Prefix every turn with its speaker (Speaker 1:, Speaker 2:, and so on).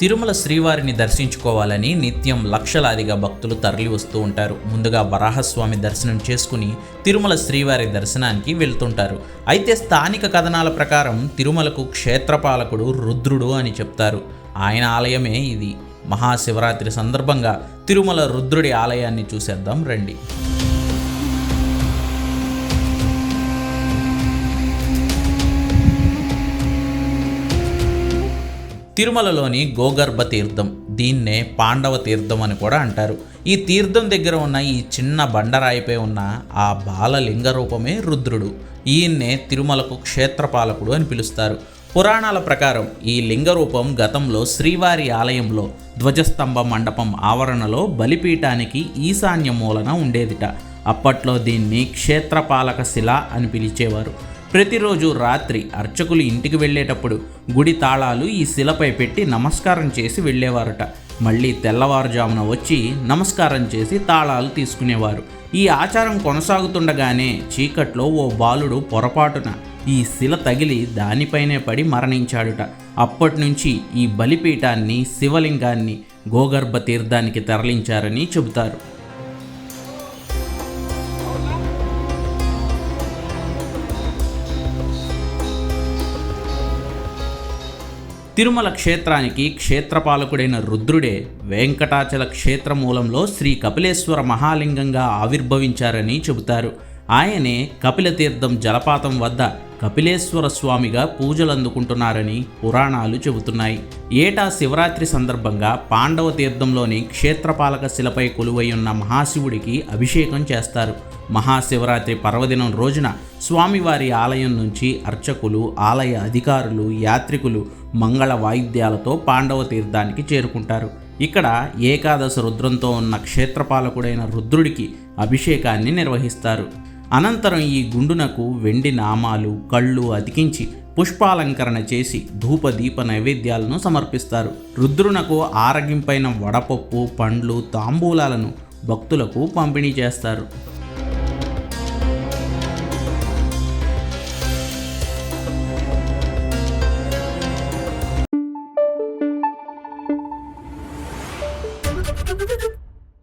Speaker 1: తిరుమల శ్రీవారిని దర్శించుకోవాలని నిత్యం లక్షలాదిగా భక్తులు తరలి వస్తూ ఉంటారు. ముందుగా వరాహస్వామి దర్శనం చేసుకుని తిరుమల శ్రీవారి దర్శనానికి వెళ్తుంటారు. అయితే స్థానిక కథనాల ప్రకారం తిరుమలకు క్షేత్రపాలకుడు రుద్రుడు అని చెప్తారు. ఆయన ఆలయమే ఇది. మహాశివరాత్రి సందర్భంగా తిరుమల రుద్రుడి ఆలయాన్ని చూసేద్దాం రండి. తిరుమలలోని గోగర్భ తీర్థం. దీన్నే పాండవ తీర్థం అని కూడా అంటారు. ఈ తీర్థం దగ్గర ఉన్న ఈ చిన్న బండరాయిపై ఉన్న ఆ బాలలింగ రూపమే రుద్రుడు. ఈయన్నే తిరుమలకు క్షేత్రపాలకుడు అని పిలుస్తారు. పురాణాల ప్రకారం ఈ లింగ రూపం గతంలో శ్రీవారి ఆలయంలో ధ్వజస్తంభ మండపం ఆవరణలో బలిపీఠానికి ఈశాన్య మూలన ఉండేదిట. అప్పట్లో దీన్ని క్షేత్రపాలక శిల అని పిలిచేవారు. ప్రతిరోజు రాత్రి అర్చకులు ఇంటికి వెళ్ళేటప్పుడు గుడి తాళాలు ఈ శిలపై పెట్టి నమస్కారం చేసి వెళ్ళేవారట. మళ్ళీ తెల్లవారుజామున వచ్చి నమస్కారం చేసి తాళాలు తీసుకునేవారు. ఈ ఆచారం కొనసాగుతుండగానే చీకట్లో ఓ బాలుడు పొరపాటున ఈ శిల తగిలి దానిపైనే పడి మరణించాడుట. అప్పటి నుంచి ఈ బలిపీఠాన్ని శివలింగాన్ని గోగర్భ తీర్థానికి తరలించారని చెబుతారు. తిరుమల క్షేత్రానికి క్షేత్రపాలకుడైన రుద్రుడే వెంకటాచల క్షేత్రమూలంలో శ్రీ కపిలేశ్వర మహాలింగంగా ఆవిర్భవించారని చెబుతారు. ఆయనే కపిలతీర్థం జలపాతం వద్ద కపిలేశ్వర స్వామిగా పూజలు అందుకుంటున్నారని పురాణాలు చెబుతున్నాయి. ఏటా శివరాత్రి సందర్భంగా పాండవ తీర్థంలోని క్షేత్రపాలక శిలపై కొలువై ఉన్న మహాశివుడికి అభిషేకం చేస్తారు. మహాశివరాత్రి పర్వదినం రోజున స్వామివారి ఆలయం నుంచి అర్చకులు ఆలయ అధికారులు యాత్రికులు మంగళ వాయిద్యాలతో పాండవ తీర్థానికి చేరుకుంటారు. ఇక్కడ ఏకాదశ రుద్రంతో ఉన్న క్షేత్రపాలకుడైన రుద్రుడికి అభిషేకాన్ని నిర్వహిస్తారు. అనంతరం ఈ గుండునకు వెండి నామాలు కళ్ళు అతికించి పుష్పాలంకరణ చేసి ధూప దీప నైవేద్యాలను సమర్పిస్తారు. రుద్రునకు ఆరగింపైన వడపప్పు పండ్లు తాంబూలాలను భక్తులకు పంపిణీ చేస్తారు. Thank you.